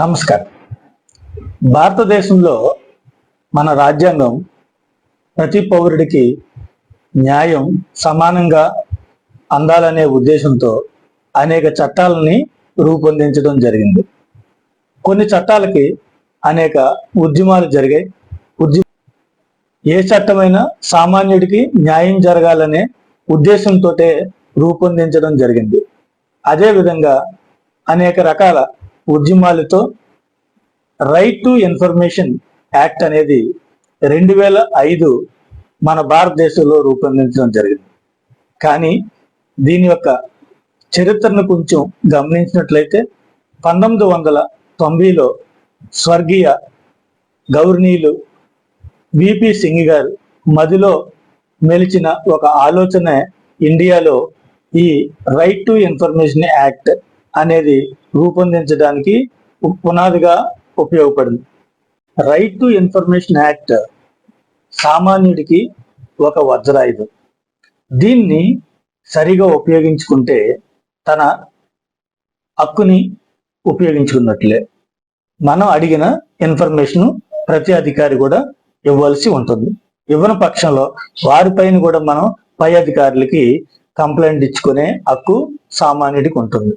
నమస్కారం. భారతదేశంలో మన రాజ్యాంగం ప్రతి పౌరుడికి న్యాయం సమానంగా అందాలనే ఉద్దేశంతో అనేక చట్టాలని రూపొందించడం జరిగింది. కొన్ని చట్టాలకి అనేక ఉద్యమాలు జరిగాయి. ఉద్యమ ఏ చట్టమైనా సామాన్యుడికి న్యాయం జరగాలనే ఉద్దేశంతో రూపొందించడం జరిగింది. అదేవిధంగా అనేక రకాల ఉద్యమాలతో రైట్ టు ఇన్ఫర్మేషన్ యాక్ట్ అనేది రెండు వేల ఐదు మన భారతదేశంలో రూపొందించడం జరిగింది. కానీ దీని యొక్క చరిత్రను కొంచెం గమనించినట్లయితే పంతొమ్మిది వందల తొంభైలో స్వర్గీయ గౌరనీయులు విపి సింగ్ గారు మదిలో మెలిచిన ఒక ఆలోచన ఇండియాలో ఈ రైట్ టు ఇన్ఫర్మేషన్ యాక్ట్ అనేది రూపొందించడానికి పునాదిగా ఉపయోగపడింది. రైట్ టు ఇన్ఫర్మేషన్ యాక్ట్ సామాన్యుడికి ఒక వజ్రాయుధం. దీన్ని సరిగా ఉపయోగించుకుంటే తన హక్కుని ఉపయోగించుకున్నట్లే. మనం అడిగిన ఇన్ఫర్మేషన్ ప్రతి అధికారి కూడా ఇవ్వాల్సి ఉంటుంది. ఇవ్వని పక్షంలో వారిపైన కూడా మనం పై అధికారులకి కంప్లైంట్ ఇచ్చుకునే హక్కు సామాన్యుడికి ఉంటుంది.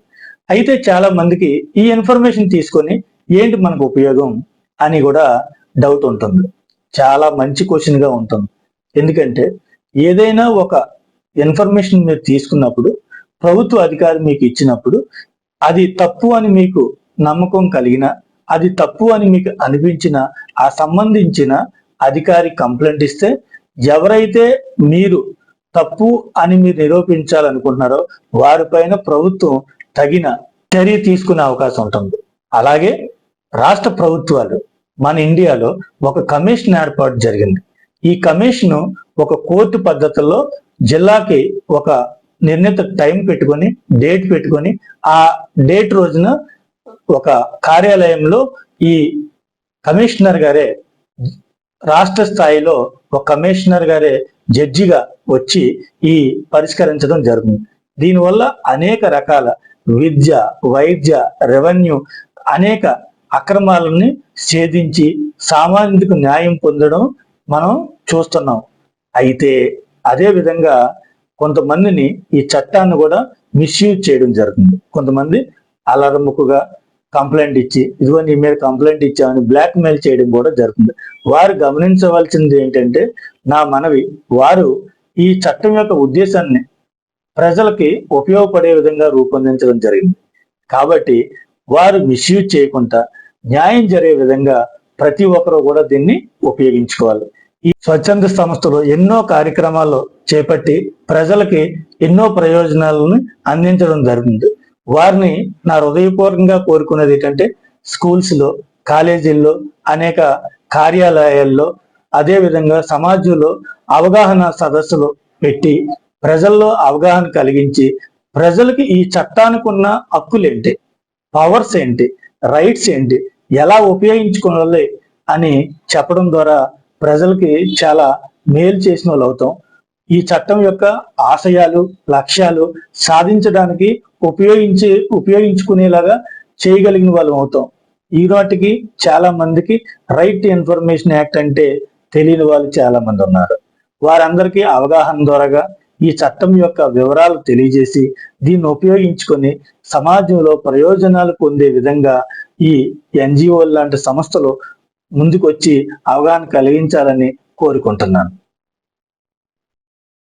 అయితే చాలా మందికి ఈ ఇన్ఫర్మేషన్ తీసుకొని ఏంటి మనకు ఉపయోగం అని కూడా డౌట్ ఉంటుంది. చాలా మంచి క్వశ్చన్గా ఉంటుంది. ఎందుకంటే ఏదైనా ఒక ఇన్ఫర్మేషన్ మీరు తీసుకున్నప్పుడు ప్రభుత్వ అధికారి మీకు ఇచ్చినప్పుడు అది తప్పు అని మీకు నమ్మకం కలిగిన అది తప్పు అని మీకు అనిపించిన ఆ సంబంధించిన అధికారి కంప్లైంట్ ఇస్తే ఎవరైతే మీరు తప్పు అని మీరు నిరూపించాలనుకుంటున్నారో వారిపైన ప్రభుత్వం తగిన చర్య తీసుకునే అవకాశం ఉంటుంది. అలాగే రాష్ట్ర ప్రభుత్వాలు మన ఇండియాలో ఒక కమిషన్ ఏర్పాటు జరిగింది. ఈ కమిషన్ ఒక కోర్టు పద్ధతిలో జిల్లాకి ఒక నిర్ణీత టైం పెట్టుకొని డేట్ పెట్టుకొని ఆ డేట్ రోజున ఒక కార్యాలయంలో ఈ కమిషనర్ గారే రాష్ట్ర స్థాయిలో ఒక కమిషనర్ గారే జడ్జిగా వచ్చి ఈ పరిష్కరించడం జరుగుతుంది. దీనివల్ల అనేక రకాల విద్య వైద్య రెవెన్యూ అనేక అక్రమాలని ఛేదించి సామాన్యుడికి న్యాయం పొందడం మనం చూస్తున్నాం. అయితే అదే విధంగా కొంతమందిని ఈ చట్టాన్ని కూడా మిస్యూజ్ చేయడం జరుగుతుంది. కొంతమంది అలరముకుగా కంప్లైంట్ ఇచ్చి ఇదిగో నీ మీద కంప్లైంట్ ఇచ్చామని బ్లాక్ మెయిల్ చేయడం కూడా జరుగుతుంది. వారు గమనించవలసింది ఏంటంటే నా మనవి వారు ఈ చట్టం యొక్క ఉద్దేశాన్ని ప్రజలకి ఉపయోగపడే విధంగా రూపొందించడం జరిగింది. కాబట్టి వారు మిస్యూజ్ చేయకుండా న్యాయం జరిగే విధంగా ప్రతి ఒక్కరూ కూడా దీన్ని ఉపయోగించుకోవాలి. ఈ స్వచ్ఛంద సంస్థలు ఎన్నో కార్యక్రమాలు చేపట్టి ప్రజలకి ఎన్నో ప్రయోజనాలను అందించడం జరిగింది. వారిని నా హృదయపూర్వకంగా కోరుకునేది ఏంటంటే స్కూల్స్లో కాలేజీల్లో అనేక కార్యాలయాల్లో అదే విధంగా సమాజంలో అవగాహన సదస్సులు పెట్టి ప్రజల్లో అవగాహన కలిగించి ప్రజలకి ఈ చట్టానికి ఉన్న హక్కులేంటి? పవర్స్ ఏంటి? రైట్స్ ఏంటి? ఎలా ఉపయోగించుకోవాలి అని చెప్పడం ద్వారా ప్రజలకి చాలా మేలు చేసిన వాళ్ళు అవుతాం. ఈ చట్టం యొక్క ఆశయాలు లక్ష్యాలు సాధించడానికి ఉపయోగించి ఉపయోగించుకునేలాగా చేయగలిగిన వాళ్ళం అవుతాం. ఈనాటికి చాలా మందికి రైట్ ఇన్ఫర్మేషన్ యాక్ట్ అంటే తెలియని వాళ్ళు చాలా మంది ఉన్నారు. వారందరికీ అవగాహన ద్వారాగా ఈ చట్టం యొక్క వివరాలు తెలియజేసి దీన్ని ఉపయోగించుకొని సమాజంలో ప్రయోజనాలు పొందే విధంగా ఈ ఎన్జిఓ లాంటి సంస్థలు ముందుకొచ్చి అవగాహన కలిగించాలని కోరుకుంటున్నాను.